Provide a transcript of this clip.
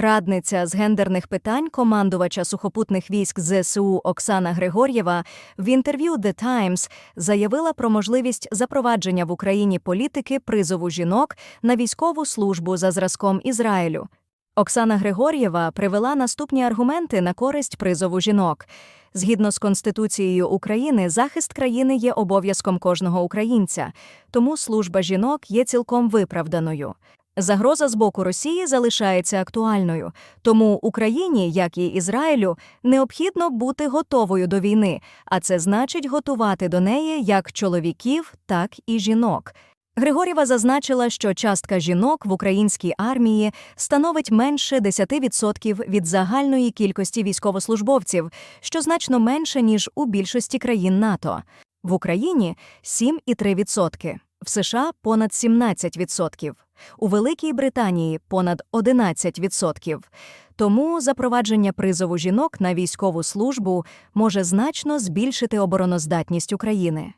Радниця з гендерних питань командувача сухопутних військ ЗСУ Оксана Григор'єва в інтерв'ю The Times заявила про можливість запровадження в Україні політики призову жінок на військову службу за зразком Ізраїлю. Оксана Григор'єва привела наступні аргументи на користь призову жінок. Згідно з Конституцією України, захист країни є обов'язком кожного українця, тому служба жінок є цілком виправданою. Загроза з боку Росії залишається актуальною, тому Україні, як і Ізраїлю, необхідно бути готовою до війни, а це значить готувати до неї як чоловіків, так і жінок. Григорєва зазначила, що частка жінок в українській армії становить менше 10% від загальної кількості військовослужбовців, що значно менше, ніж у більшості країн НАТО. В Україні 7,3%, в США понад 17%, у Великій Британії понад 11%. Тому запровадження призову жінок на військову службу може значно збільшити обороноздатність України.